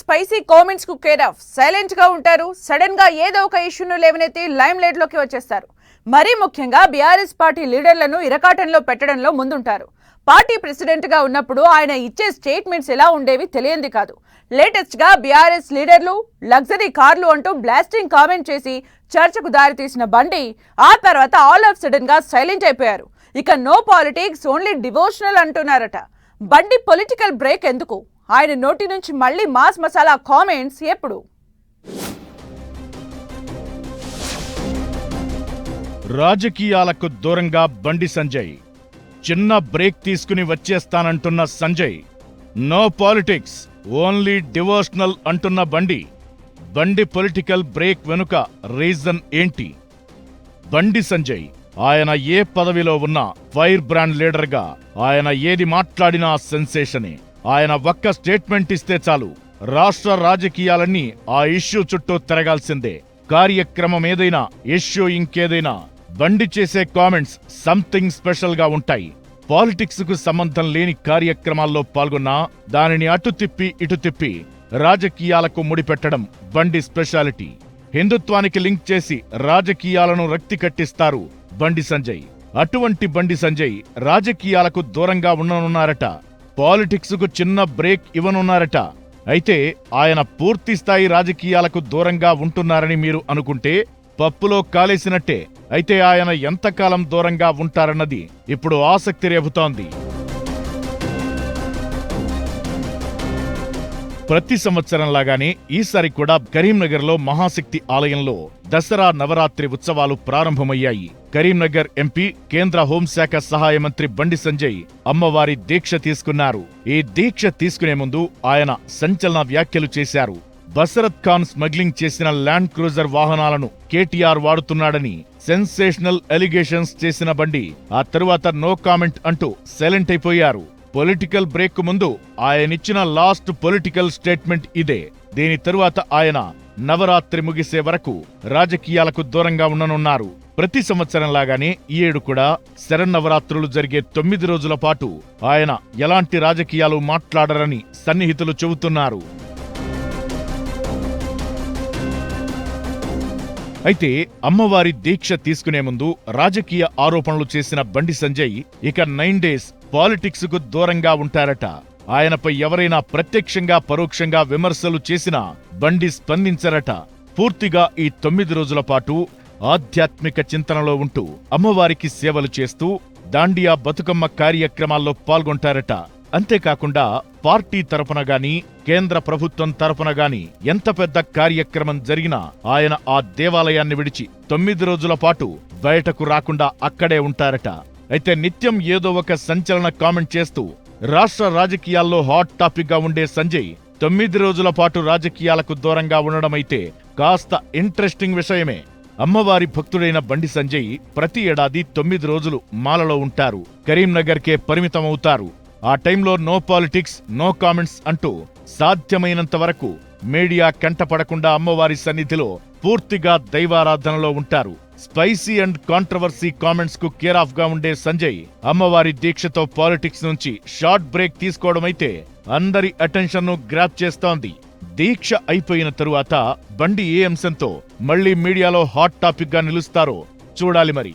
Spicy కామెంట్స్కు care of. సైలెంట్గా ఉంటారు సడన్గా ఏదో ఒక ఇష్యూను లేవనెత్తి లైమ్ లైట్లోకి వచ్చేస్తారు. మరీ ముఖ్యంగా బీఆర్ఎస్ పార్టీ లీడర్లను ఇరకాటంలో పెట్టడంలో ముందుంటారు. పార్టీ ప్రెసిడెంట్గా ఉన్నప్పుడు ఆయన ఇచ్చే స్టేట్మెంట్స్ ఎలా ఉండేవి తెలియంది కాదు. లేటెస్ట్గా బీఆర్ఎస్ లీడర్లు లగ్జరీ కార్లు అంటూ బ్లాస్టింగ్ కామెంట్ చేసి చర్చకు దారితీసిన బండి ఆ తర్వాత ఆల్ ఆఫ్ సడన్గా సైలెంట్ అయిపోయారు. ఇక నో పాలిటిక్స్ ఓన్లీ డివోషనల్ అంటున్నారట. బండి పొలిటికల్ బ్రేక్ ఎందుకు? ఆయన నోటి నుంచి మళ్ళీ మాస్ మసాలా కామెంట్స్ ఎప్పుడు? రాజకీయాలకు దూరంగా బండి సంజయ్. చిన్న బ్రేక్ తీసుకుని వచ్చేస్తానంటున్న Sanjay. No politics only devotional అంటున్న బండి. బండి పొలిటికల్ బ్రేక్ వెనుక రీజన్ ఏంటి? బండి సంజయ్ ఆయన ఏ పదవిలో ఉన్నా ఫైర్ బ్రాండ్ లీడర్గా ఆయన ఏది మాట్లాడినా సెన్సేషనే. ఆయన ఒక్క స్టేట్మెంట్ ఇస్తే చాలు. రాష్ట్ర రాజకీయాలన్నీ ఆ ఇష్యూ చుట్టూ తిరగాల్సిందే. కార్యక్రమం ఏదైనా ఇష్యూ ఇంకేదైనా బండి చేసే కామెంట్స్ సంథింగ్ స్పెషల్గా ఉంటాయి. పాలిటిక్స్కు సంబంధం లేని కార్యక్రమాల్లో పాల్గొన్నా దానిని అటు తిప్పి ఇటు తిప్పి రాజకీయాలకు ముడిపెట్టడం బండి స్పెషాలిటీ. హిందుత్వానికి లింక్ చేసి రాజకీయాలను రక్తి కట్టిస్తారు బండి సంజయ్. అటువంటి బండి సంజయ్ రాజకీయాలకు దూరంగా ఉండనున్నారట. పాలిటిక్స్కు చిన్న బ్రేక్ ఇవ్వనున్నారట. అయితే ఆయన పూర్తి స్థాయి రాజకీయాలకు దూరంగా ఉంటున్నారని మీరు అనుకుంటే పప్పులో కాలేసినట్టే. అయితే ఆయన ఎంతకాలం దూరంగా ఉంటారన్నది ఇప్పుడు ఆసక్తి రేపుతోంది. ప్రతి సంవత్సరం లాగానే ఈసారి కూడా కరీంనగర్లో మహాశక్తి ఆలయంలో దసరా నవరాత్రి ఉత్సవాలు ప్రారంభమయ్యాయి. కరీంనగర్ ఎంపీ కేంద్ర హోంశాఖ సహాయ మంత్రి బండి సంజయ్ అమ్మవారి దీక్ష తీసుకున్నారు. ఈ దీక్ష తీసుకునే ముందు ఆయన సంచలన వ్యాఖ్యలు చేశారు. బసరత్ ఖాన్ స్మగ్లింగ్ చేసిన ల్యాండ్ క్రూజర్ వాహనాలను కేటీఆర్ వాడుతున్నాడని సెన్సేషనల్ ఎలిగేషన్స్ చేసిన బండి ఆ తరువాత నో కామెంట్ అంటూ సైలెంట్ అయిపోయారు. పొలిటికల్ బ్రేక్ ముందు ఆయనిచ్చిన లాస్ట్ పొలిటికల్ స్టేట్మెంట్ ఇదే. దీని తరువాత ఆయన నవరాత్రి ముగిసే వరకు రాజకీయాలకు దూరంగా ఉండనున్నారు. ప్రతి సంవత్సరం లాగానే ఈ ఏడు కూడా శరన్నవరాత్రులు జరిగే తొమ్మిది రోజుల పాటు ఆయన ఎలాంటి రాజకీయాలు మాట్లాడరని సన్నిహితులు చెబుతున్నారు. అయితే అమ్మవారి దీక్ష తీసుకునే ముందు రాజకీయ ఆరోపణలు చేసిన బండి సంజయ్ ఇక నైన్ డేస్ పాలిటిక్స్కు దూరంగా ఉంటారట. ఆయనపై ఎవరైనా ప్రత్యక్షంగా పరోక్షంగా విమర్శలు చేసినా బండి స్పందించరట. పూర్తిగా ఈ తొమ్మిది రోజుల పాటు ఆధ్యాత్మిక చింతనలో ఉంటూ అమ్మవారికి సేవలు చేస్తూ దాండియా బతుకమ్మ కార్యక్రమాల్లో పాల్గొంటారట. అంతేకాకుండా పార్టీ తరపున గాని కేంద్ర ప్రభుత్వం తరపున గాని ఎంత పెద్ద కార్యక్రమం జరిగినా ఆయన ఆ దేవాలయాన్ని విడిచి తొమ్మిది రోజుల పాటు బయటకు రాకుండా అక్కడే ఉంటారట. అయితే నిత్యం ఏదో ఒక సంచలన కామెంట్ చేస్తూ రాష్ట్ర రాజకీయాల్లో హాట్ టాపిక్గా ఉండే సంజయ్ తొమ్మిది రోజుల పాటు రాజకీయాలకు దూరంగా ఉండడమైతే కాస్త ఇంట్రెస్టింగ్ విషయమే. అమ్మవారి భక్తుడైన బండి సంజయ్ ప్రతి ఏడాది తొమ్మిది రోజులు మాలలో ఉంటారు. కరీంనగర్కే పరిమితమవుతారు. ఆ టైంలో నో పాలిటిక్స్ నో కామెంట్స్ అంటూ సాధ్యమైనంత వరకు మీడియా కంటపడకుండా అమ్మవారి సన్నిధిలో పూర్తిగా దైవారాధనలో ఉంటారు. స్పైసీ అండ్ కాంట్రవర్సీ కామెంట్స్కు కేర్ ఆఫ్గా ఉండే సంజయ్ అమ్మవారి దీక్షతో పాలిటిక్స్ నుంచి షార్ట్ బ్రేక్ తీసుకోవడమైతే అందరి అటెన్షన్ను గ్రాప్ చేస్తోంది. దీక్ష అయిపోయిన తరువాత బండి ఏ అంశంతో మళ్ళీ మీడియాలో హాట్ టాపిక్గా నిలుస్తారో చూడాలి మరి.